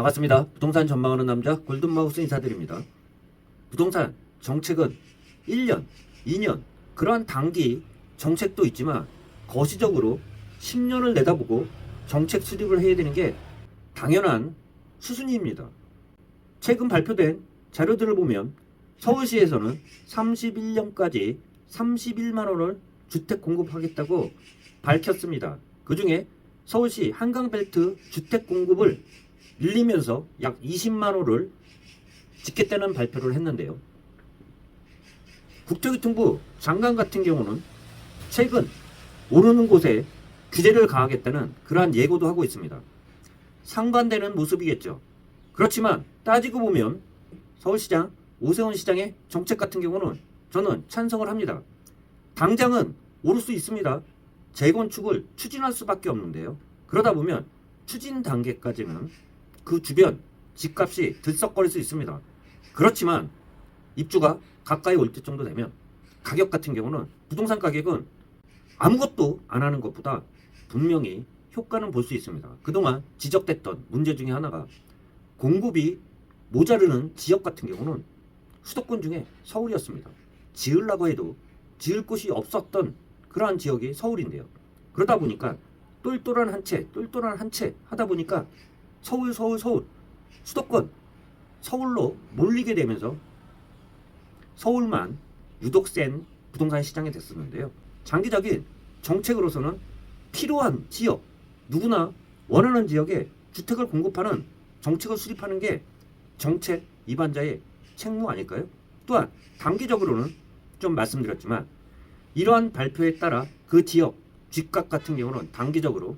반갑습니다. 부동산 전망하는 남자 골든마우스 인사드립니다. 부동산 정책은 1년, 2년 그러한 단기 정책도 있지만 거시적으로 10년을 내다보고 정책 수립을 해야 되는 게 당연한 수순입니다. 최근 발표된 자료들을 보면 서울시에서는 31년까지 31만 원을 주택 공급하겠다고 밝혔습니다. 그 중에 서울시 한강벨트 주택 공급을 늘리면서 약 20만 호를 짓겠다는 발표를 했는데요. 국토교통부 장관 같은 경우는 최근 오르는 곳에 규제를 가하겠다는 그러한 예고도 하고 있습니다. 상반되는 모습이겠죠. 그렇지만 따지고 보면 서울시장 오세훈 시장의 정책 같은 경우는 저는 찬성을 합니다. 당장은 오를 수 있습니다. 재건축을 추진할 수밖에 없는데요. 그러다 보면 추진 단계까지는 그 주변 집값이 들썩거릴 수 있습니다. 그렇지만 입주가 가까이 올 때 정도 되면 가격 같은 경우는 부동산 가격은 아무것도 안 하는 것보다 분명히 효과는 볼 수 있습니다. 그동안 지적됐던 문제 중에 하나가 공급이 모자르는 지역 같은 경우는 수도권 중에 서울이었습니다. 지으려고 해도 지을 곳이 없었던 그러한 지역이 서울인데요. 그러다 보니까 똘똘한 한 채, 똘똘한 한 채 하다 보니까 서울, 서울, 서울, 수도권, 서울로 몰리게 되면서 서울만 유독 센 부동산 시장이 됐었는데요. 장기적인 정책으로서는 필요한 지역, 누구나 원하는 지역에 주택을 공급하는 정책을 수립하는 게 정책 입안자의 책무 아닐까요? 또한 단기적으로는 좀 말씀드렸지만 이러한 발표에 따라 그 지역 집값 같은 경우는 단기적으로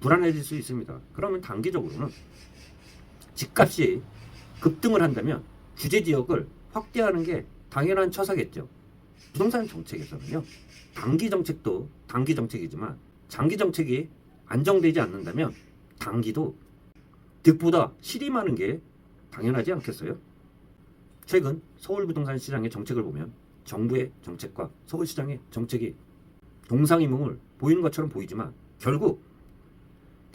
불안해질 수 있습니다. 그러면 단기적으로는 집값이 급등을 한다면 규제 지역을 확대하는 게 당연한 처사겠죠. 부동산 정책에서는요. 단기 정책도 단기 정책이지만 장기 정책이 안정되지 않는다면 단기도 득보다 실이 많은 게 당연하지 않겠어요? 최근 서울 부동산 시장의 정책을 보면 정부의 정책과 서울시장의 정책이 동상이몽을 보이는 것처럼 보이지만 결국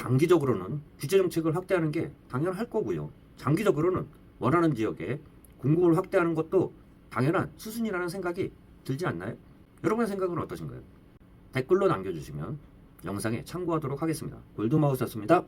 단기적으로는 규제 정책을 확대하는 게 당연할 거고요. 장기적으로는 원하는 지역에 공급을 확대하는 것도 당연한 수순이라는 생각이 들지 않나요? 여러분의 생각은 어떠신가요? 댓글로 남겨주시면 영상에 참고하도록 하겠습니다. 골드마우스였습니다.